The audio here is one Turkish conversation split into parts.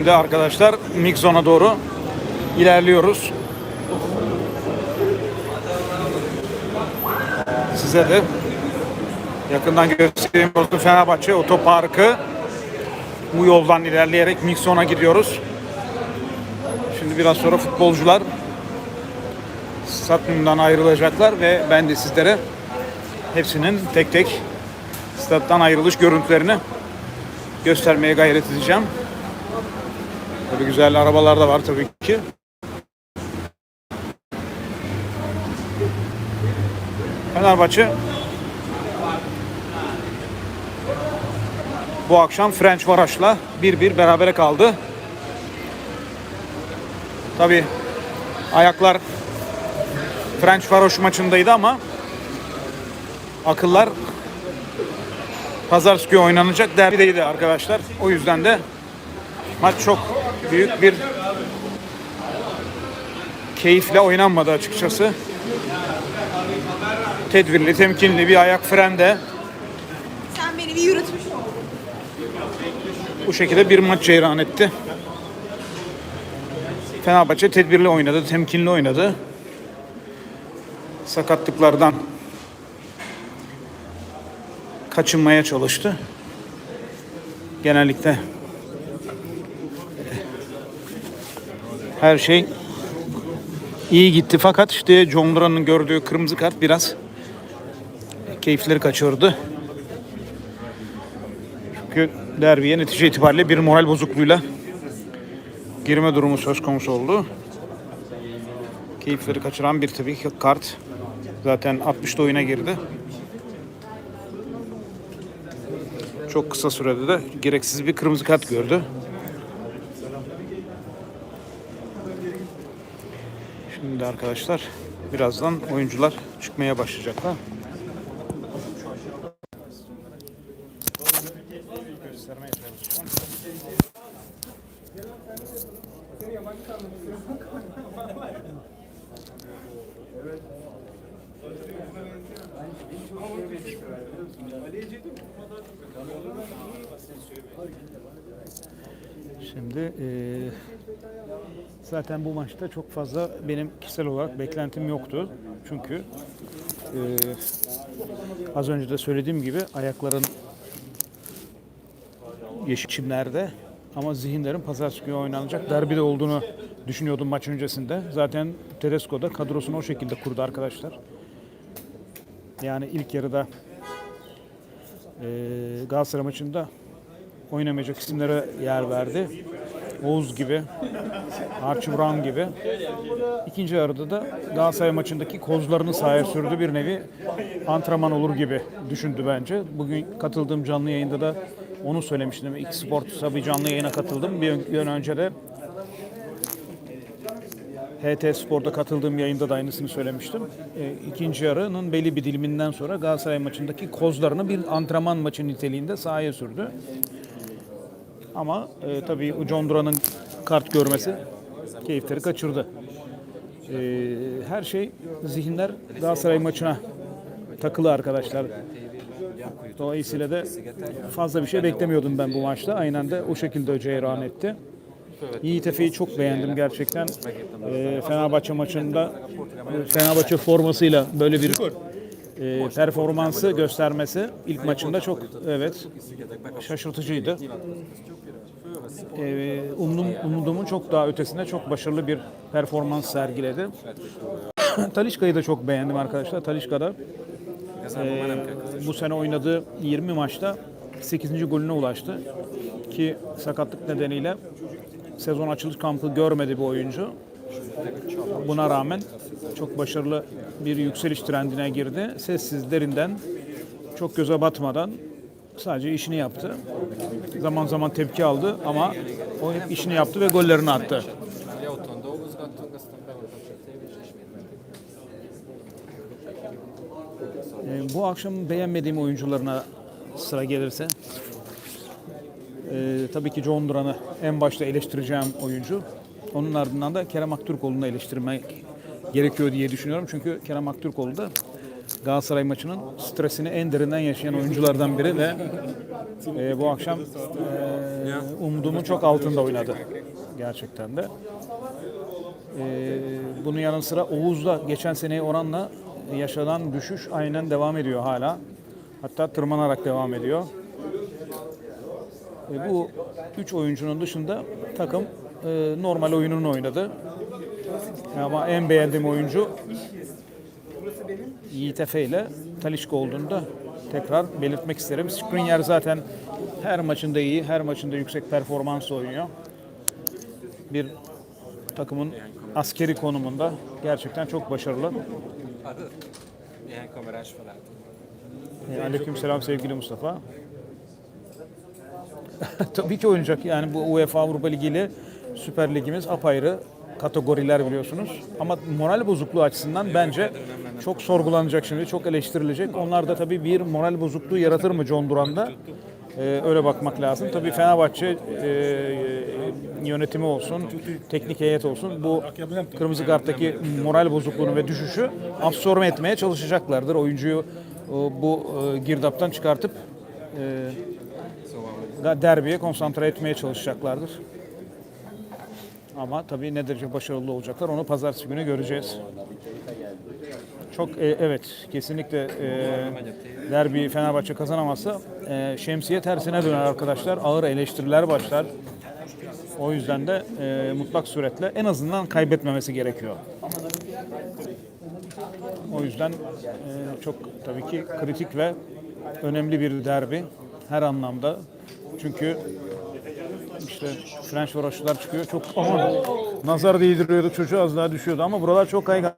Şimdi arkadaşlar Mixon'a doğru ilerliyoruz. Size de yakından göstereyim olsun Fenerbahçe Otoparkı. Bu yoldan ilerleyerek Mixon'a gidiyoruz. Şimdi biraz sonra futbolcular stadyumdan ayrılacaklar ve ben de sizlere hepsinin tek tek stat'tan ayrılış görüntülerini göstermeye gayret edeceğim. Böyle güzel arabalar da var tabii ki. Fenerbahçe bu akşam French Varaş'la 1-1 berabere kaldı. Tabii ayaklar French Varoş maçındaydı ama akıllar Pazartesi oynanacak derbideydi arkadaşlar. O yüzden de maç çok büyük bir keyifle oynanmadı açıkçası. Tedbirli, temkinli bir ayak frende Sen beni bir yürütmüş oldun. bu şekilde bir maç ceyran etti. Fenerbahçe tedbirli oynadı, temkinli oynadı. Sakatlıklardan kaçınmaya çalıştı. Genellikle her şey iyi gitti fakat işte John gördüğü kırmızı kart biraz keyifleri kaçırdı. Çünkü derbiye netice itibariyle bir moral bozukluğuyla girme durumu söz konusu oldu. Keyifleri kaçıran bir tabii ki kart. Zaten 60'da oyuna girdi. Çok kısa sürede de gereksiz bir kırmızı kart gördü. Şimdi arkadaşlar birazdan oyuncular çıkmaya başlayacaklar. Şimdi eee, zaten bu maçta çok fazla benim kişisel olarak beklentim yoktu. Çünkü eee, az önce de söylediğim gibi ayakların yeşil çimlerde ama zihinlerin pazartesi günü oynanacak derbide olduğunu düşünüyordum maç öncesinde. Zaten Tedesco da kadrosunu o şekilde kurdu arkadaşlar. Yani ilk yarıda eee Galatasaray maçında oynamayacak isimlere yer verdi. Oğuz gibi, Archie Brown gibi. İkinci yarıda da Galatasaray maçındaki kozlarını sahaya sürdü bir nevi antrenman olur gibi düşündü bence. Bugün katıldığım canlı yayında da onu söylemiştim. X Sports'a bir canlı yayına katıldım. Bir gün önce de HT Spor'da katıldığım yayında da aynısını söylemiştim. E, ikinci yarının belli bir diliminden sonra Galatasaray maçındaki kozlarını bir antrenman maçı niteliğinde sahaya sürdü. Ama e, tabii John Duran'ın kart görmesi keyifleri kaçırdı. E, her şey zihinler Galatasaray maçına takılı arkadaşlar. Dolayısıyla da fazla bir şey beklemiyordum ben bu maçta. Aynen de o şekilde ceyran etti. Yiğit Efe'yi çok beğendim gerçekten. E, Fenerbahçe maçında Fenerbahçe formasıyla böyle bir e, performansı göstermesi ilk maçında çok evet şaşırtıcıydı. E, umdum, umduğumun çok daha ötesinde çok başarılı bir performans sergiledi. Talişka'yı da çok beğendim arkadaşlar. Talişka da e, bu sene oynadığı 20 maçta 8. golüne ulaştı. Ki sakatlık nedeniyle sezon açılış kampı görmedi bu oyuncu. Buna rağmen çok başarılı bir yükseliş trendine girdi. Sessiz, derinden, çok göze batmadan sadece işini yaptı. Zaman zaman tepki aldı ama o hep işini yaptı ve gollerini attı. Ee, bu akşam beğenmediğim oyuncularına sıra gelirse ee, tabii ki John Duran'ı en başta eleştireceğim oyuncu. Onun ardından da Kerem Aktürkoğlu'nu eleştirmek gerekiyor diye düşünüyorum. Çünkü Kerem Aktürkoğlu da Galatasaray maçının stresini en derinden yaşayan oyunculardan biri ve e, bu akşam e, umduğumun çok altında oynadı gerçekten de. E, bunun yanı sıra Oğuz'da geçen seneye oranla yaşanan düşüş aynen devam ediyor hala. Hatta tırmanarak devam ediyor. E, bu üç oyuncunun dışında takım e, normal oyununu oynadı. Ama en beğendiğim oyuncu Yiğit Efe ile Talişka olduğunu da tekrar belirtmek isterim. Skriniar zaten her maçında iyi, her maçında yüksek performans oynuyor. Bir takımın askeri konumunda gerçekten çok başarılı. Hade. Igen, kamerás felállt. E, Aleykümselam sevgili Mustafa. Tabii ki oynayacak. Yani bu UEFA Avrupa Ligi ile Süper Ligimiz apayrı kategoriler biliyorsunuz. Ama moral bozukluğu açısından bence çok sorgulanacak şimdi, çok eleştirilecek. Onlar da tabii bir moral bozukluğu yaratır mı John Duran'da? Ee, öyle bakmak lazım. Tabii Fenerbahçe e, yönetimi olsun, teknik heyet olsun bu kırmızı karttaki moral bozukluğunu ve düşüşü absorbe etmeye çalışacaklardır. Oyuncuyu e, bu e, girdaptan çıkartıp e, derbiye konsantre etmeye çalışacaklardır. Ama tabii ne derece başarılı olacaklar onu pazartesi günü göreceğiz. Çok e, evet kesinlikle e, derbi Fenerbahçe kazanamazsa e, şemsiye tersine döner arkadaşlar. Ağır eleştiriler başlar. O yüzden de e, mutlak suretle en azından kaybetmemesi gerekiyor. O yüzden e, çok tabii ki kritik ve önemli bir derbi her anlamda. Çünkü işte French varoşlar çıkıyor. Çok aman nazar değdiriyordu çocuğu az daha düşüyordu ama buralar çok kaygan.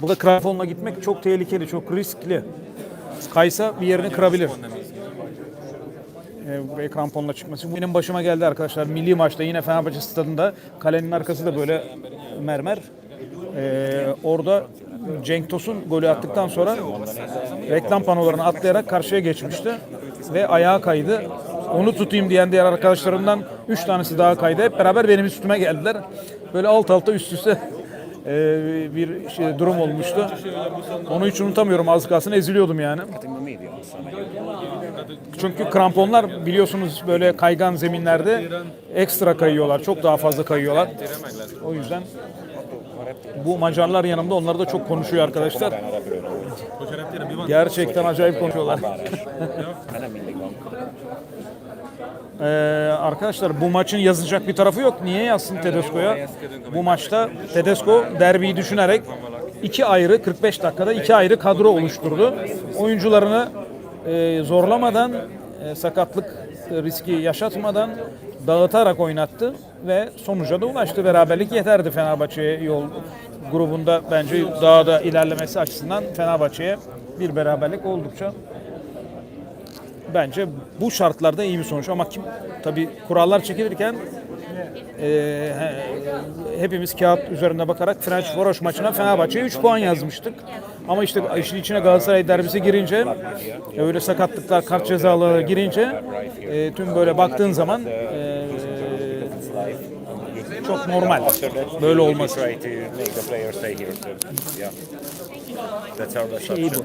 Burada kramponla gitmek çok tehlikeli, çok riskli. Kaysa bir yerini kırabilir. E, buraya kramponla çıkması. Bu benim başıma geldi arkadaşlar. Milli maçta yine Fenerbahçe stadında kalenin arkası da böyle mermer. E, orada Cenk Tosun golü attıktan sonra reklam panolarını atlayarak karşıya geçmişti ve ayağa kaydı. Onu tutayım diyen diğer arkadaşlarımdan 3 tanesi daha kaydı. Hep beraber benim üstüme geldiler. Böyle alt alta üst üste e, bir şey, durum olmuştu. Onu hiç unutamıyorum az kalsın eziliyordum yani. Çünkü kramponlar biliyorsunuz böyle kaygan zeminlerde ekstra kayıyorlar. Çok daha fazla kayıyorlar. O yüzden bu Macarlar yanımda onlar da çok konuşuyor arkadaşlar. Gerçekten acayip konuşuyorlar. Ee, arkadaşlar bu maçın yazacak bir tarafı yok. Niye yazsın Tedesco'ya? Bu maçta Tedesco derbiyi düşünerek iki ayrı 45 dakikada iki ayrı kadro oluşturdu. Oyuncularını e, zorlamadan, e, sakatlık riski yaşatmadan dağıtarak oynattı ve sonuca da ulaştı. Beraberlik yeterdi Fenerbahçe'ye yol grubunda bence daha da ilerlemesi açısından Fenerbahçe'ye bir beraberlik oldukça bence bu şartlarda iyi bir sonuç ama kim tabi kurallar çekilirken e, he- hepimiz kağıt üzerinde bakarak French Varoş maçına Fenerbahçe'ye 3 puan yazmıştık. Ama işte işin içine Galatasaray derbisi girince öyle sakatlıklar, kart cezaları girince e, tüm böyle baktığın zaman e, çok normal böyle olması. İyi bu.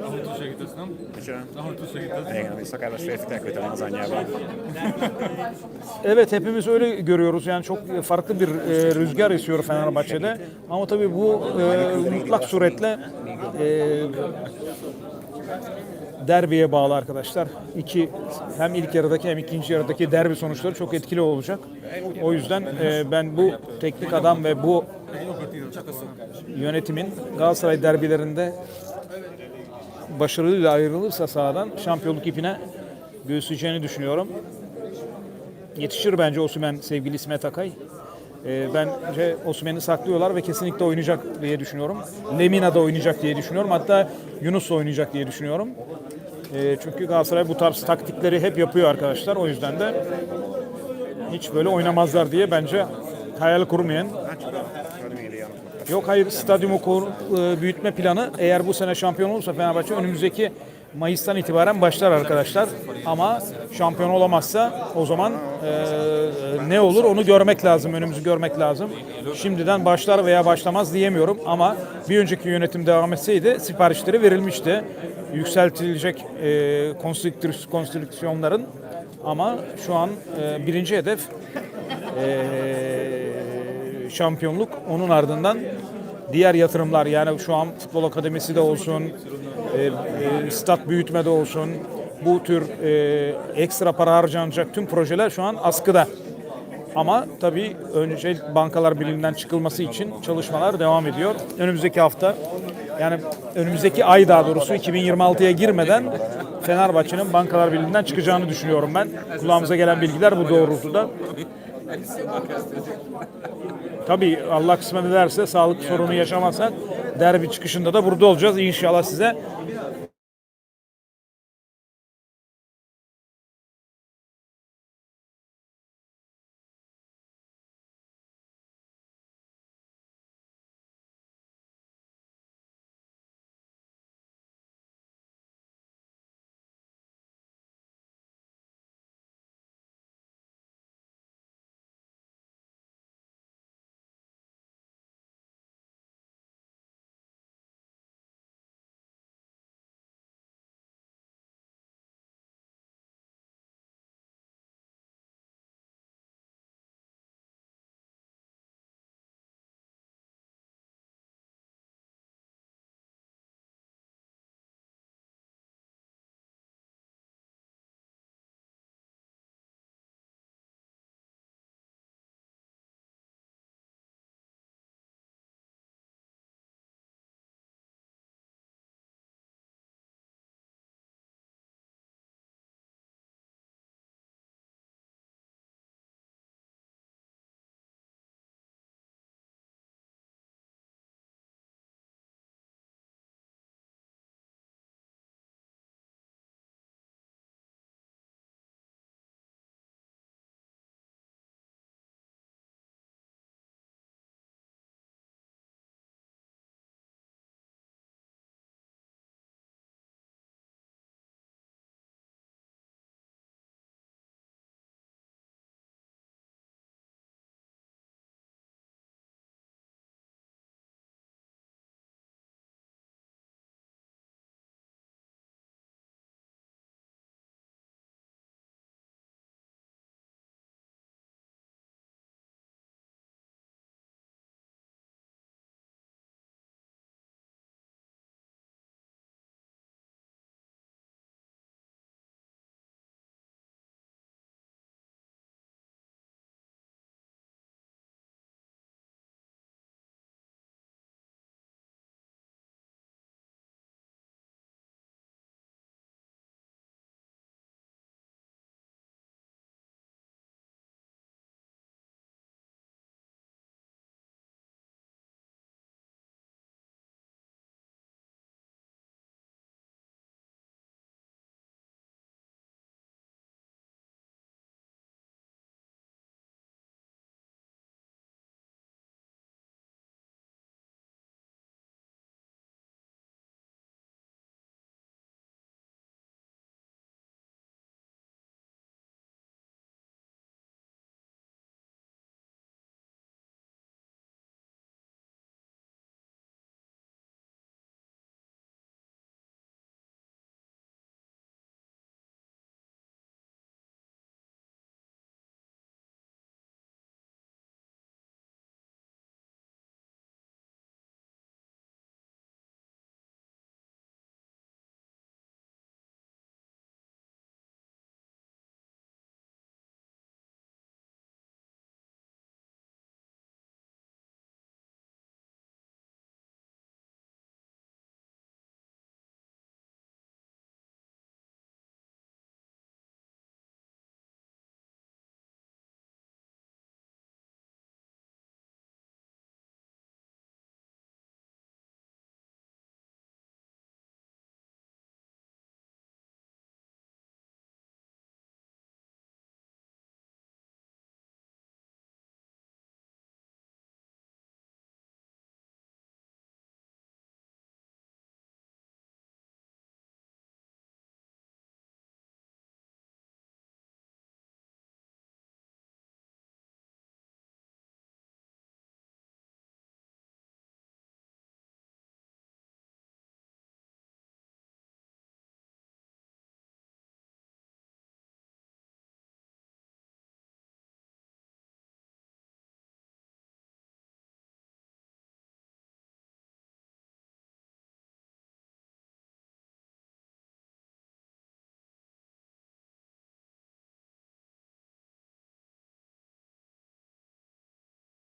option. Ahol segítesz, nem? Micsoda? Ahol tudsz segíteni. Igen, vissza kell a sért elküldeni az anyjával. Evet hepimiz öyle görüyoruz. Yani çok farklı bir e, rüzgar esiyor Fenerbahçe'de. Ama tabii bu e, mutlak suretle e, derbiye bağlı arkadaşlar. İki hem ilk yarıdaki hem ikinci yarıdaki derbi sonuçları çok etkili olacak. O yüzden e, ben bu teknik adam ve bu yönetimin Galatasaray derbilerinde başarıyla ayrılırsa sahadan şampiyonluk ipine göğüsleyeceğini düşünüyorum. Yetişir bence Osimhen sevgili İsmet Akay. Ee, bence Osimhen'i saklıyorlar ve kesinlikle oynayacak diye düşünüyorum. Lemina da oynayacak diye düşünüyorum. Hatta Yunus da oynayacak diye düşünüyorum. Ee, çünkü Galatasaray bu tarz taktikleri hep yapıyor arkadaşlar. O yüzden de hiç böyle oynamazlar diye bence hayal kurmayın. Yok hayır stadyumu e, büyütme planı eğer bu sene şampiyon olursa Fenerbahçe önümüzdeki Mayıs'tan itibaren başlar arkadaşlar. Ama şampiyon olamazsa o zaman e, ne olur onu görmek lazım, önümüzü görmek lazım. Şimdiden başlar veya başlamaz diyemiyorum ama bir önceki yönetim devam etseydi siparişleri verilmişti. Yükseltilecek e, konstrüksiyonların ama şu an e, birinci hedef e, şampiyonluk. Onun ardından diğer yatırımlar yani şu an futbol akademisi de olsun, e, e, stat büyütme de olsun, bu tür e, ekstra para harcanacak tüm projeler şu an askıda. Ama tabii önce bankalar birliğinden çıkılması için çalışmalar devam ediyor. Önümüzdeki hafta yani önümüzdeki ay daha doğrusu 2026'ya girmeden Fenerbahçe'nin bankalar birliğinden çıkacağını düşünüyorum ben. Kulağımıza gelen bilgiler bu doğrultuda. Tabii Allah kısmet ederse sağlık sorunu yaşamazsak derbi çıkışında da burada olacağız. İnşallah size